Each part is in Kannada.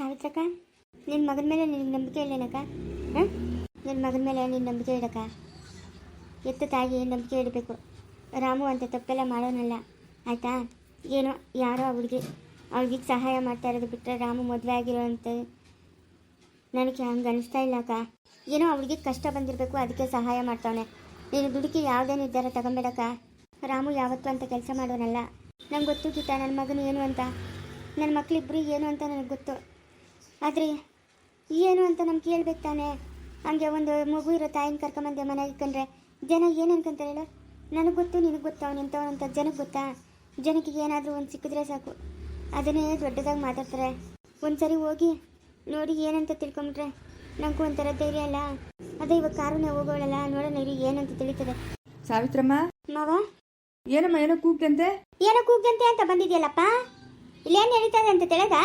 ಸಾವಿತ್ರಕ್ಕ ನಿನ್ನ ಮಗನ ಮೇಲೆ ನಿನ್ನ ನಂಬಿಕೆ ಇಲ್ಲೇನಕ್ಕ ಹಾಂ? ನಿನ್ನ ಮಗನ ಮೇಲೆ ನಿನ್ನ ನಂಬಿಕೆ ಇಡಕ್ಕ ಎತ್ತ ತಾಗಿ ನಂಬಿಕೆ ಇಡಬೇಕು. ರಾಮು ಅಂತ ತಪ್ಪೆಲ್ಲ ಮಾಡೋನಲ್ಲ. ಆಯಿತಾ? ಏನೋ ಯಾರೋ ಹುಡುಗಿ. ಅವ್ಳಿಗೆ ಸಹಾಯ ಮಾಡ್ತಾ ಇರೋದು ಬಿಟ್ಟರೆ ರಾಮು ಮದುವೆ ಆಗಿರೋ ಅಂತ. ನನಗೆ ಹಂಗೆ ಅನಿಸ್ತಾ ಇಲ್ಲ ಅಕ್ಕ. ಏನೋ ಅವಳಿಗೆ ಕಷ್ಟ ಬಂದಿರಬೇಕು, ಅದಕ್ಕೆ ಸಹಾಯ ಮಾಡ್ತಾವನೆ. ನೀನು ದುಡುಕಿ ಯಾವುದೇ ನಿರ್ಧಾರ ತಗೊಂಬೇಡಕ್ಕ ರಾಮು ಯಾವತ್ತು ಅಂತ ಕೆಲಸ ಮಾಡೋನಲ್ಲ. ನಂಗೆ ಗೊತ್ತು ಗೀತಾ ನನ್ನ ಮಗನು ಏನು ಅಂತ. ನನ್ನ ಮಕ್ಕಳಿಬ್ಬರು ಏನು ಅಂತ ನನಗೆ ಗೊತ್ತು. ಆದರೆ ಏನು ಅಂತ ನಮ್ಗೆ ಕೇಳ್ಬೇಕು ತಾನೆ. ಹಂಗೆ ಒಂದು ಮಗು ಇರೋ ತಾಯಿನ ಕರ್ಕೊಂಬಂದೆ ಮನೆಗೆ ಕಂಡ್ರೆ ಜನ ಏನು ಅನ್ಕೊಂತಾರೆ ಹೇಳು? ನನಗೆ ಗೊತ್ತು ನಿನಗೆ ಗೊತ್ತು ಅವ್ನು ಅಂತ ಜನಕ್ಕೆ ಗೊತ್ತಾ? ಜನಕ್ಕೆ ಏನಾದರೂ ಒಂದು ಸಿಕ್ಕಿದ್ರೆ ಸಾಕು. ಅದನ್ನೇ ದೊಡ್ಡದಾಗಿ ಮಾತಾಡ್ತಾರೆ. ಒಂದ್ಸರಿ ಹೋಗಿ ನೋಡಿ ಏನಂತ ತಿಳ್ಕೊಂಬಿಟ್ರೆ ನನಗೂ ಒಂಥರ ಧೈರ್ಯ ಅಲ್ಲ. ಅದೇ ಇವಾಗ ಕಾರುನೇ ಹೋಗೋಳಲ್ಲ ನೋಡೋಣ ಇರಿ ಏನಂತ ತಿಳಿತದೆ. ಸಾವಿತ್ರಮ್ಮ? ಮಾವ? ಏನಮ್ಮ ಏನೋ ಕೂಗ್ದಂತೆ? ಏನೋ ಕೂಗಂತೆ ಅಂತ ಬಂದಿದ್ಯಲ್ಲಪ್ಪ? ಇಲ್ಲೇನು ನಡೀತದೆ ಅಂತ ತಿಳಿದ?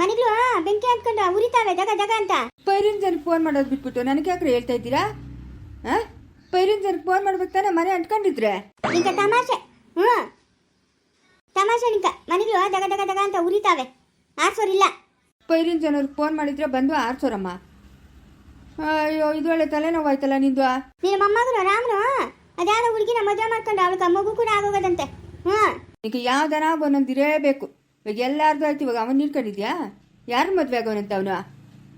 ಮನೆಗಳು ಬೆಂಕಿ ಹತ್ಕೊಂಡು ಉರಿತಾವೆ ಜಗ ಜಗ ಅಂತ. ಪೈರಿನ ಜನಕ್ಕೆ ಫೋನ್ ಮಾಡೋದು ಬಿಟ್ಬಿಟ್ಟು ನನಗೆ ಯಾಕ್ರೆ ಹೇಳ್ತಾ ಇದ್ದೀರಾ? ಹಾಂ ಪೈರಿನ ಜನಕ್ಕೆ ಫೋನ್ ಮಾಡ್ಬೇಕು ತಾನೆ ಮನೆ ಅಂಟ್ಕೊಂಡಿದ್ರೆ? ನಿಂಕ ತಮಾಷೆ ಹ್ಞೂ. ತಮಾಷೆ ನಿಂಕ ಮನೆಗಳು ಜಗ ಜಗ ಜಗ ಅಂತ ಉರಿತಾವೆ. ಆರ್ಸೋರಿಲ್ಲ. ಪೈರಿನ ಜನರಿಗೆ ಫೋನ್ ಮಾಡಿದ್ರೆ ಬಂದು ಆರ್ಸೋರಮ್ಮ. ಅಯ್ಯೋ ಇದು ಒಳ್ಳೆ ತಲೆನೋವಾಯ್ತಲ್ಲ ನಿಂದು ನಿನ್ನ ಮೊಮ್ಮಗನು ರಾಮನು ಅದ್ಯಾವ ಹುಡುಗಿನ ಮದುವೆ ಮಾಡ್ಕೊಂಡು ಅವಳಿಗೆ ಮಗು ಕೂಡ ಆಗೋಗದಂತೆ. ಹ್ಞೂ. ಈಗ ಯಾವ್ದನ ಒಂದೊಂದು ಇರೇಬೇಕು ಇವಾಗ ಎಲ್ಲಾರ್ದು ಆಯ್ತು ಇವಾಗ ಅವನ್ ನಿಲ್ಕೊಂಡಿದ್ಯಾ? ಯಾರು ಮದ್ವೆ ಆಗೋನಂತೆ ಅವನು?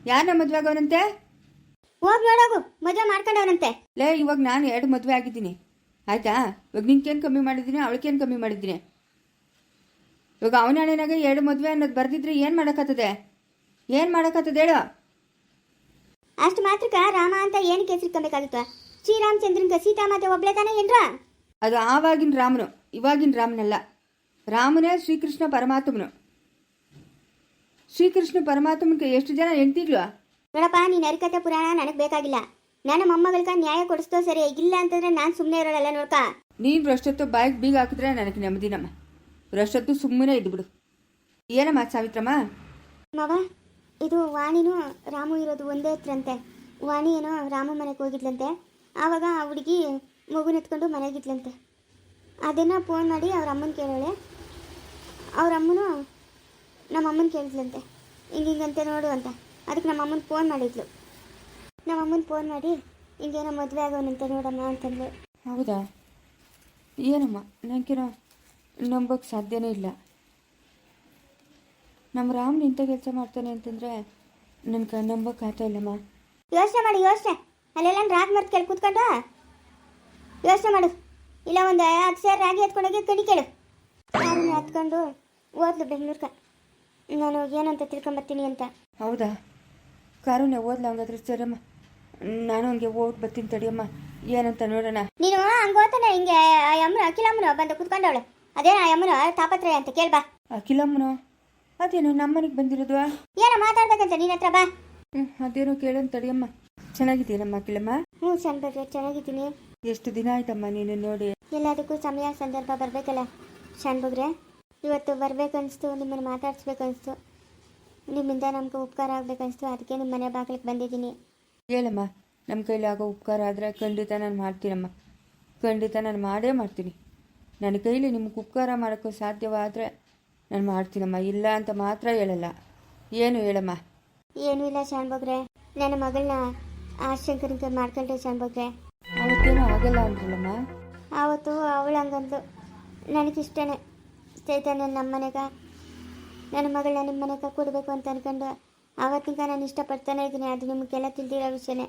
ಯಾರನ್ನ ಮದ್ವೆ ಆಗೋನಂತೆ? ಹೋಗಿ ನೋಡೋಗು ಮದುವೆ ಮಾಡ್ಕೊಂಡವನಂತೆ. ಲೇ ಇವಾಗ ನಾನು ಎರಡು ಮದುವೆ ಆಗಿದ್ದೀನಿ. ಆಯ್ತಾ? ಇವಾಗ ನಿನ್ಕೇನು ಕಮ್ಮಿ ಮಾಡಿದ್ದೀನಿ ಅವಳಿಗೇನು ಕಮ್ಮಿ ಮಾಡಿದ್ದೀನಿ? ಇವಾಗ ಅವನ ಹಣೆನಾಗ ಎರಡು ಮದುವೆ ಅನ್ನೋದು ಬರ್ದಿದ್ರೆ ಏನು ಮಾಡೋಕ್ಕತ್ತದೆ ಏನು ಮಾಡೋಕ್ಕತ್ತದೆ ಹೇಳು? ಅಷ್ಟು ಮಾತ್ರಕ್ಕ ರಾಮ ಅಂತ ಏನಕ್ಕೆ ಹೆಸರಿಕೊಬೇಕಾಗಿತ್ತು ಶ್ರೀರಾಮಚಂದ್ರನ್ಗ ಸೀತಾಮಾತೆ ಒಬ್ಳೆ ತಾನೇ ಏನ್ರ? ಅದು ಆವಾಗಿನ ರಾಮನು ಇವಾಗಿನ ರಾಮನಲ್ಲ. ರಾಮನೇ ಶ್ರೀಕೃಷ್ಣ ಪರಮಾತ್ಮನು. ಶ್ರೀಕೃಷ್ಣ ಪರಮಾತ್ಮನಿಗೆ ಎಷ್ಟು ಜನ ಹೆಂಡ್ತಿಗ್ಳು? ನೋಡಪ್ಪ ನೀನು ಹರಿಕತೆ ಪುರಾಣ ನನಗೆ ಬೇಕಾಗಿಲ್ಲ. ನನ್ನ ಮೊಮ್ಮಗಳ್ಕ ನ್ಯಾಯ ಕೊಡಿಸ್ತೋ ಸರಿ ಇಲ್ಲ ಅಂತಂದ್ರೆ ನಾನು ಸುಮ್ಮನೆ ಇರೋಳಲ್ಲ ನೋಡ್ಕ? ನೀನು ರಷ್ಟೊತ್ತು ಬಾಯಿಗೆ ಬೀಗ ಹಾಕಿದ್ರೆ ನನಗೆ ನೆಮ್ಮದಿನಮ್ಮ ರಷ್ಟೊತ್ತು ಸುಮ್ಮನೆ ಇದ್ಬಿಡು ಏನಮ್ಮ ಸಾವಿತ್ರಮ್ಮ? ಮವ ಇದು ವಾಣಿನೂ ರಾಮು ಇರೋದು ಒಂದೇ ಹತ್ರಂತೆ. ವಾಣಿ ಏನೋ ರಾಮ ಮನೆಗೆ ಹೋಗಿದ್ಲಂತೆ. ಆವಾಗ ಆ ಹುಡುಗಿ ಮಗುನ ಎತ್ಕೊಂಡು ಮನೆಗಿದ್ಲಂತೆ ಅದನ್ನು ಫೋನ್ ಮಾಡಿ ಅವ್ರ ಅಮ್ಮನ ಕೇಳೋಳೆ. ಅವ್ರ ಅಮ್ಮನು ನಮ್ಮ ಅಮ್ಮನ ಕೇಳಿದ್ಲಂತೆ. ಹಿಂಗೆ ಹಿಂಗಂತೆ ನೋಡು ಅಂತ. ಅದಕ್ಕೆ ನಮ್ಮ ಅಮ್ಮನ ಫೋನ್ ಮಾಡಿದ್ಲು. ನಮ್ಮ ಅಮ್ಮನ ಫೋನ್ ಮಾಡಿ ಹಿಂಗೇನೋ ಮದುವೆ ಆಗೋನಂತೆ ನೋಡಮ್ಮ ಅಂತಂದ್ಲು. ಹೌದಾ? ಏನಮ್ಮ? ನನಗೇನೋ ನಂಬೋಕ್ಕೆ ಸಾಧ್ಯನೇ ಇಲ್ಲ. ನಮ್ಮ ರಾಮ್ ಇಂಥ ಕೆಲಸ ಮಾಡ್ತಾನೆ ಅಂತಂದರೆ ನನಗೆ ನಂಬೋಕೆ ಆಗ್ತಾ ಇಲ್ಲಮ್ಮ. ಯೋಚನೆ ಮಾಡಿ ಯೋಚನೆ. ಅಲ್ಲೆಲ್ಲ ರಾಗ್ ಮರ್ತು ಕೇಳಿ ಕೂತ್ಕೊಂಡು ಯೋಚನೆ ಮಾಡು. ಇಲ್ಲ ಒಂದು ಹತ್ತು ಸೇರು ರಾಗಿ ಎತ್ಕೊಂಡೋಗಿ ಕಡಿ ಕೇಳು. ಹತ್ಕೊಂಡು ಓದ್ಲು ಬೆಂಗ್ಳೂರ್ಕ. ನಾನು ಏನಂತ ತಿಳ್ಕೊಂಬರ್ತೀನಿ ಅಂತ. ಹೌದಾ? ಕಾರುಣ್ಯ ಓದ್ಲ ಹಂಗಾದ್ರೆ ಸರಮ್ಮ ನಾನು ಹಂಗೆ ಹೋಗಿ ಬರ್ತೀನಿ ತಡಿಯಮ್ಮ. ಏನಂತ ನೋಡೋಣ. ನೀನು ಹಂಗೆ ಓದ್ತಾನೆ ಹಿಂಗೆ ಆ ಅಮ್ಮನ ಅಖಿಲಮ್ಮನ ಬಂದು ಕುತ್ಕೊಂಡವಳು. ಅದೇ ಆ ಅಮ್ಮನ ತಾಪತ್ರಯ ಅಂತ ಕೇಳ್ಬಾ. ಅಖಿಲಮ್ಮನು? ಅದೇನು ನಮ್ಮನಿಗೆ ಬಂದಿರೋದು? ಏನೋ ಮಾತಾಡ್ಬೇಕಂತ ನಿನ್ನ ಹತ್ರ ಬಾ. ಹ್ಞೂ ಅದೇನೋ ಕೇಳೋಣ ತಡಿಯಮ್ಮ. ಚೆನ್ನಾಗಿದ್ದೀನಮ್ಮ ಅಖಿಲಮ್ಮ? ಹ್ಞೂ ಚಂದ ಚೆನ್ನಾಗಿದ್ದೀನಿ. ಎಷ್ಟು ದಿನ ಆಯ್ತಮ್ಮ ನೀನು ನೋಡಿ? ಎಲ್ಲದಕ್ಕೂ ಸಮಯ ಸಂದರ್ಭ ಬರಬೇಕಲ್ಲ. ಶಾನ್ಬಗ್ರೆ ಇವತ್ತು ಬರಬೇಕನ್ನಿಸ್ತು ನಿಮ್ಮನ್ನು ಮಾತಾಡಿಸ್ಬೇಕನ್ನಿಸ್ತು ನಿಮ್ಮಿಂದ ನಮ್ಗೆ ಉಪಕಾರ ಆಗಬೇಕನ್ನಿಸ್ತು ಅದಕ್ಕೆ ನಿಮ್ಮ ಮನೆ ಬಾಗಿಲಿಗೆ ಬಂದಿದ್ದೀನಿ. ಹೇಳಮ್ಮ ನಮ್ಮ ಕೈಲಿ ಆಗೋ ಉಪಕಾರ ಆದರೆ ಖಂಡಿತ ನಾನು ಮಾಡ್ತೀನಮ್ಮ. ಖಂಡಿತ ನಾನು ಮಾಡೇ ಮಾಡ್ತೀನಿ. ನನ್ನ ಕೈಲಿ ನಿಮ್ಗೆ ಉಪಕಾರ ಮಾಡೋಕ್ಕೂ ಸಾಧ್ಯವಾದರೆ ನಾನು ಮಾಡ್ತೀನಮ್ಮ. ಇಲ್ಲ ಅಂತ ಮಾತ್ರ ಹೇಳಲ್ಲ. ಏನು ಹೇಳಮ್ಮ? ಏನೂ ಇಲ್ಲ ಶಾನ್ಬಗ್ರೆ ನನ್ನ ಮಗಳನ್ನ ಆಶಂಕರಿಗೆ ಮಾಡ್ಕೊಂಡ್ರೆ ಶಾನ್ಬಗ್ರೆ ಅವತ್ತೇನು ಆಗಲ್ಲ ಅಂದ್ರಲ್ಲಮ್ಮ. ಆವತ್ತು ಅವಳು ಹಂಗಂದ್ಲು ನನಗಿಷ್ಟನೇ ಚೈತನ್ಯ ನಮ್ಮ ಮನೆಗ ನನ್ನ ಮಗಳನ್ನ ನಿಮ್ಮ ಮನೆಗೆ ಕೊಡಬೇಕು ಅಂತ ಅಂದ್ಕೊಂಡು ಆವತ್ತಿಂದ ನಾನು ಇಷ್ಟಪಡ್ತಾನೆ ಇದ್ದೀನಿ. ಅದು ನಿಮಗೆಲ್ಲ ತಿಳಿದಿರೋ ವಿಷಯನೇ.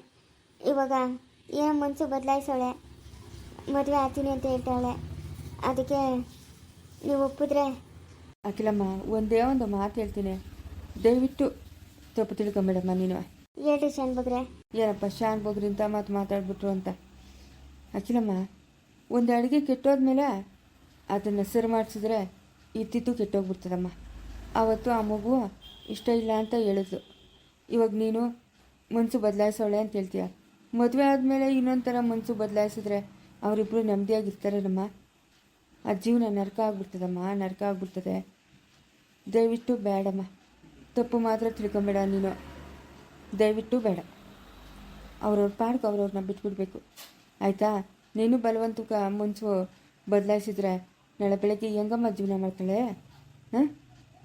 ಇವಾಗ ಏನೋ ಮನಸ್ಸು ಬದಲಾಯಿಸೋಳೆ ಮದುವೆ ಆಗ್ತೀನಿ ಅಂತ ಹೇಳ್ತಾಳೆ. ಅದಕ್ಕೆ ನೀವು ಒಪ್ಪಿದ್ರೆ ಅಖಿಲಮ್ಮ ಒಂದೇ ಒಂದು ಮಾತು ಹೇಳ್ತೀನಿ. ದಯವಿಟ್ಟು ತಪ್ಪು ತಿಳ್ಕೊಂಬೇಡಮ್ಮ ನೀನು. ಶಾನ್ ಬೋಗ್ರೆ. ಏನಪ್ಪ ಶಾನ್ ಬಗ್ರಿಂತ ಮಾತು ಮಾತಾಡ್ಬಿಟ್ರು ಅಂತ. ಅಖಿಲಮ್ಮ ಒಂದು ಅಡುಗೆ ಕೆಟ್ಟೋದ್ಮೇಲೆ ಅದನ್ನು ಸರಿ ಮಾಡಿಸಿದ್ರೆ ಇದ್ದಿದ್ದು ಕೆಟ್ಟೋಗ್ಬಿಡ್ತದಮ್ಮ. ಆವತ್ತು ಆ ಮಗು ಇಷ್ಟ ಇಲ್ಲ ಅಂತ ಹೇಳಿದ್ಲು. ಇವಾಗ ನೀನು ಮನಸ್ಸು ಬದಲಾಯಿಸೋಳೆ ಅಂತ ಹೇಳ್ತೀಯ. ಮದುವೆ ಆದಮೇಲೆ ಇನ್ನೊಂದು ಥರ ಮನಸ್ಸು ಬದಲಾಯಿಸಿದ್ರೆ ಅವರಿಬ್ಬರು ನೆಮ್ಮದಿಯಾಗಿರ್ತಾರೇನಮ್ಮ? ಆ ಜೀವನ ನರಕ ಆಗ್ಬಿಡ್ತದಮ್ಮ ನರಕ ಆಗ್ಬಿಡ್ತದೆ. ದಯವಿಟ್ಟು ಬೇಡಮ್ಮ. ತಪ್ಪು ಮಾತ್ರ ತಿಳ್ಕೊಂಬೇಡ ನೀನು. ದಯವಿಟ್ಟು ಬೇಡ. ಅವ್ರವ್ರ ಪಾಡ್ಗೆ ಅವ್ರವ್ರನ್ನ ಬಿಟ್ಬಿಡ್ಬೇಕು. ಆಯಿತಾ? ನೀನು ಬಲವಂತಕ ಮನಸ್ಸು ಬದಲಾಯಿಸಿದ್ರೆ ನಾಳೆ ಬೆಳಗ್ಗೆ ಹೆಂಗಮ್ಮ ಜೀವನ ಮಾಡ್ತಾಳೆ? ಹಾಂ?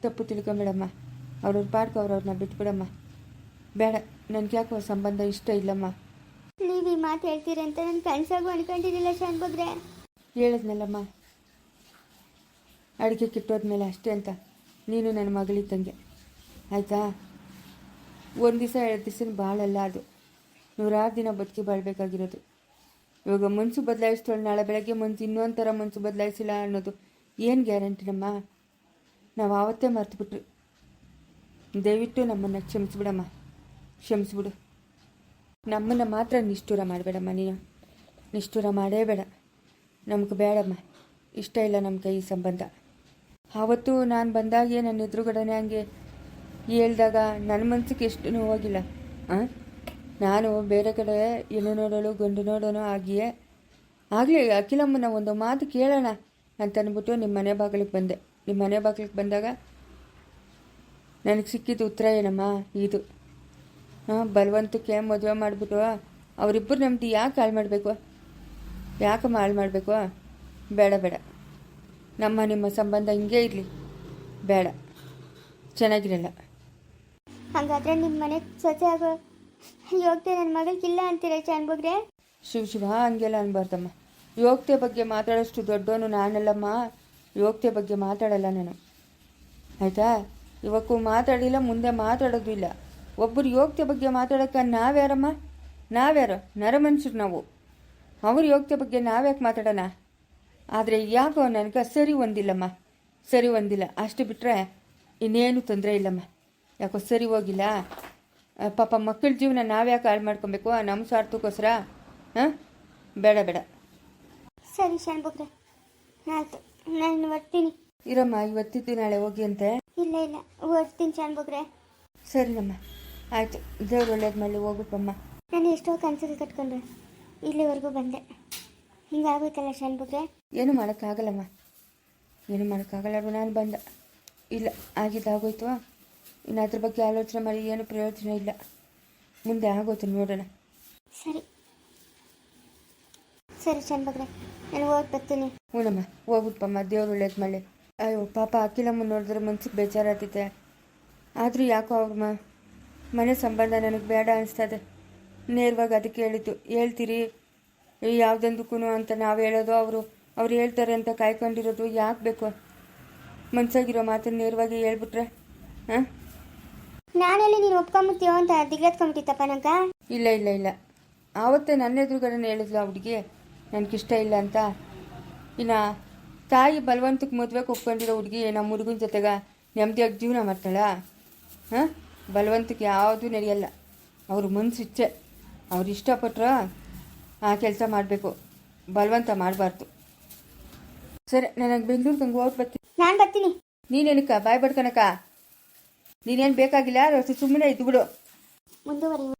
ತಪ್ಪು ತಿಳ್ಕೊಂಬೇಡಮ್ಮ. ಅವ್ರವ್ರ ಪಾರ್ಕ್ ಅವ್ರವ್ರನ್ನ ಬಿಟ್ಬಿಡಮ್ಮ. ಬೇಡ ನನಗೆ ಯಾಕೋ ಸಂಬಂಧ ಇಷ್ಟ ಇಲ್ಲಮ್ಮ. ನೀವು ಈ ಮಾತು ಹೇಳ್ತೀರಿ ಅಂತ ನಾನು ಕನ್ಸಾಗೂ ಅನ್ಕೊಂಡಿದ್ದಿಲ್ಲ ಶಾನ್ಭದ್ರೆ ಹೇಳದ್ನಲ್ಲಮ್ಮ. ಹೇಳಿದ್ನಲ್ಲಮ್ಮ ಅಡುಗೆ ಕಿಟ್ಟೋದ್ಮೇಲೆ ಅಷ್ಟೇ ಅಂತ. ನೀನು ನನ್ನ ಮಗಳಿದ್ದಂಗೆ. ಆಯಿತಾ? ಒಂದು ದಿವಸ ಎರಡು ದಿವ್ಸನ ಬಾಳಲ್ಲ ಅದು. ನೂರಾರು ದಿನ ಬದುಕಿ ಬಾಳ್ಬೇಕಾಗಿರೋದು. ಇವಾಗ ಮನಸ್ಸು ಬದಲಾಯಿಸ್ತಾಳೆ ನಾಳೆ ಬೆಳಗ್ಗೆ ಮನಸ್ಸು ಇನ್ನೊಂದು ಥರ ಮನಸ್ಸು ಬದಲಾಯಿಸಿಲ್ಲ ಅನ್ನೋದು ಏನು ಗ್ಯಾರಂಟಿನಮ್ಮ ನಾವು ಆವತ್ತೇ ಮರ್ತುಬಿಟ್ರು. ದಯವಿಟ್ಟು ನಮ್ಮನ್ನು ಕ್ಷಮಿಸ್ಬಿಡಮ್ಮ. ಕ್ಷಮಿಸ್ಬಿಡು. ನಮ್ಮನ್ನು ಮಾತ್ರ ನಿಷ್ಠೂರ ಮಾಡಬೇಡಮ್ಮ ನೀನು. ನಿಷ್ಠೂರ ಮಾಡೇ ಬೇಡ. ನಮ್ಗೆ ಬೇಡಮ್ಮ. ಇಷ್ಟ ಇಲ್ಲ ನಮ್ಮ ಕೈ ಸಂಬಂಧ. ಆವತ್ತು ನಾನು ಬಂದಾಗೆ ನನ್ನ ಎದುರುಗಡೆನೆ ಹಂಗೆ ಹೇಳಿದಾಗ ನನ್ನ ಮನಸ್ಸಿಗೆ ಎಷ್ಟು ನೋವಾಗಿಲ್ಲ, ಆ? ನಾನು ಬೇರೆ ಕಡೆ ಹೆಣ್ಣು ನೋಡೋಳು ಗಂಡು ನೋಡೋಣ ಆಗಿಯೇ, ಆಗಲಿ ಅಖಿಲಮ್ಮನ ಒಂದು ಮಾತು ಕೇಳೋಣ ಅಂತ ಅಂದ್ಬಿಟ್ಟು ನಿಮ್ಮ ಮನೆ ಬಾಗಿಲಿಗೆ ಬಂದೆ. ನಿಮ್ಮ ಮನೆ ಬಾಗಿಲಿಗೆ ಬಂದಾಗ ನನಗೆ ಸಿಕ್ಕಿದ್ದು ಉತ್ತರ ಏನಮ್ಮ? ಇದು. ಹಾಂ ಬಲವಂತಕ್ಕೆ ಮದುವೆ ಮಾಡಿಬಿಟ್ಟು ಅವರಿಬ್ಬರು ನಮ್ದು ಯಾಕೆ ಹಾಳು ಮಾಡಬೇಕು? ಯಾಕಮ್ಮ ಹಾಳು ಮಾಡಬೇಕು? ಬೇಡ ಬೇಡ. ನಮ್ಮ, ನಿಮ್ಮ ಸಂಬಂಧ ಹಿಂಗೆ ಇರಲಿ. ಬೇಡ. ಚೆನ್ನಾಗಿರಲ್ಲ. ಹಾಗಾದ್ರೆ ನಿಮ್ಮ ಮನೆ ಸೊಸೆ ಆಗೋ ಯೋಗ್ಯತೆ ನನ್ನ ಮಗಳಿಗಿಲ್ಲ ಅಂತೀರಾ ಶಾನ್ ಬಗ್ರೆ ಶಿವ ಶಿವ, ಹಂಗೆಲ್ಲ ಅನ್ಬಾರ್ದಮ್ಮ. ಯೋಗ್ಯತೆ ಬಗ್ಗೆ ಮಾತಾಡೋಷ್ಟು ದೊಡ್ಡವನು ನಾನಲ್ಲಮ್ಮ. ಯೋಗ್ಯತೆ ಬಗ್ಗೆ ಮಾತಾಡಲ್ಲ ನಾನು. ಆಯಿತಾ? ಇವಕ್ಕೂ ಮಾತಾಡಿಲ್ಲ, ಮುಂದೆ ಮಾತಾಡೋದು ಇಲ್ಲ. ಒಬ್ಬರು ಯೋಗ್ಯತೆ ಬಗ್ಗೆ ಮಾತಾಡೋಕೆ ನಾವ್ಯಾರಮ್ಮ? ನಾವ್ಯಾರು? ನರಮನುಷ್ಯರು ನಾವು. ಅವ್ರ ಯೋಗ್ಯತೆ ಬಗ್ಗೆ ನಾವ್ಯಾಕೆ ಮಾತಾಡೋಣ? ಆದರೆ ಯಾಕೋ ನನಗೆ ಸರಿ ಒಂದಿಲ್ಲಮ್ಮ. ಸರಿ ಒಂದಿಲ್ಲ. ಅಷ್ಟು ಬಿಟ್ಟರೆ ಇನ್ನೇನು ತೊಂದರೆ ಇಲ್ಲಮ್ಮ. ಯಾಕೋ ಸರಿ ಹೋಗಿಲ್ಲ? ಪಾಪ ಮಕ್ಕಳ ಜೀವನ ನಾವ್ಯಾಕೆ ಹಾಳು ಮಾಡ್ಕೊಬೇಕು? ನಮ್ಮ ಸ್ವಾರ್ಥಕ್ಕೋಸ್ಕರ? ಹಾಂ ಬೇಡ ಬೇಡ. ಸರಿ ಶಾನ್ ಬಗ್ರೆ ಆಯ್ತು ನಾನು ಬರ್ತೀನಿ. ಇರಮ್ಮ ಇವತ್ತಿದ್ದು ನಾಳೆ ಹೋಗಿ ಅಂತ? ಇಲ್ಲ ಇಲ್ಲ. ಓದ್ತೀನಿ ಶಾಣ್ಬುಕ್ರೆ ಸರಿನಮ್ಮ ಆಯಿತು. ದೇವ್ರು ಒಳ್ಳೇದು ಮಾಡಿ ಹೋಗ್ಬಿಟ್ಟಮ್ಮ ನಾನು ಎಷ್ಟೋ ಕನಸಿಗೆ ಕಟ್ಕೊಂಡ್ರೆ. ಇಲ್ಲಿವರೆಗೂ ಬಂದೆ. ಹಿಂಗಾಗೋಯ್ತಲ್ಲ ಶಾನ್ ಬಗ್ರೆ ಏನು ಮಾಡೋಕ್ಕಾಗಲ್ಲಮ್ಮ. ಏನು ಮಾಡೋಕ್ಕಾಗಲ್ಲ ನಾನು ಬಂದ. ಇಲ್ಲ ಆಗಿದ್ದಾಗೋಯ್ತು. ಇನ್ನು ಅದ್ರ ಬಗ್ಗೆ ಆಲೋಚನೆ ಮಾಡಿ ಏನು ಪ್ರಯೋಜನ ಇಲ್ಲ. ಮುಂದೆ ಆಗೋದು ನೋಡೋಣ. ಸರಿ. ಸರಿ ಶಾನ್ ಬಗ್ರೆ ನಾನು ಹೋಗಿ ಬರ್ತೀನಿ. ಹ್ಞೂನಮ್ಮ ಹೋಗ್ಬಿಟ್ಟಮ್ಮ ದೇವ್ರು ಒಳ್ಳೇದು ಮಳೆ ಅಯ್ಯೋ ಪಾಪ ಅಖಿಲಮ್ಮ ನೋಡಿದ್ರೆ ಮನ್ಸಿಗೆ ಬೇಜಾರಾಗ್ತೈತೆ. ಆದರೂ ಯಾಕೋ ಅವ್ರಮ್ಮ ಮನೆ ಸಂಬಂಧ ನನಗೆ ಬೇಡ ಅನಿಸ್ತದೆ. ನೇರವಾಗಿ ಅದಕ್ಕೆ ಹೇಳಿದ್ದು. ಹೇಳ್ತೀರಿ? ಯಾವುದೊಂದಕ್ಕೂ ಅಂತ ನಾವು ಹೇಳೋದು ಅವರು ಅವ್ರು ಹೇಳ್ತಾರೆ ಅಂತ ಕಾಯ್ಕೊಂಡಿರೋದು ಯಾಕೆ ಬೇಕು? ಮನಸ್ಸಾಗಿರೋ ಮಾತನ್ನು ನೇರವಾಗಿ ಹೇಳ್ಬಿಟ್ರೆ ಹಾಂ? ನಾನೆಲ್ಲಿ ನೀನು ಒಪ್ಕೊಂಬಿಡ್ತೀಯೋ ಅಂತ ದಿಗ್ಲತ್ಕೊಂಬಿಟ್ಟಿತ್ತಪ್ಪ ನಂಗ? ಇಲ್ಲ ಇಲ್ಲ ಇಲ್ಲ. ಆವತ್ತೇ ನನ್ನ ಎದುರುಗಡೆ ಹೇಳಿದ್ಲು ಆ ಹುಡುಗಿ. ನನಗಿಷ್ಟ ಇಲ್ಲ ಅಂತ. ಇನ್ನು ತಾಯಿ ಬಲವಂತಕ್ಕೆ ಮದುವೆಗೆ ಒಪ್ಕೊಂಡಿರೋ ಹುಡುಗಿ ನಮ್ಮ ಹುಡುಗನ ಜೊತೆಗೆ ನೆಮ್ಮದಿಯಾಗಿ ಜೀವನ ಮಾಡ್ತಾಳ? ಹಾಂ? ಬಲವಂತಕ್ಕೆ ಯಾವುದೂ ನಡೆಯಲ್ಲ ಅವ್ರ ಮನಸ್ಸು ಇಚ್ಛೆ ಅವ್ರು ಇಷ್ಟಪಟ್ರು ಆ ಕೆಲಸ ಮಾಡಬೇಕು. ಬಲವಂತ ಮಾಡಬಾರ್ದು. ಸರಿ ನನಗೆ ಬೆಂಗಳೂರು ಹಂಗೆ ಹೋಗಿ ಬರ್ತೀನಿ ನಾನು ಬರ್ತೀನಿ. ನೀನೇನಕ್ಕ ಬಾಯ್ ಬಡ್ಕನಕ್ಕ ನೀನೇನು ಬೇಕಾಗಿಲ್ಲ ಸುಮ್ಮನೆ ಇದ್ದು ಬಿಡು ಮುಂದುವರಿ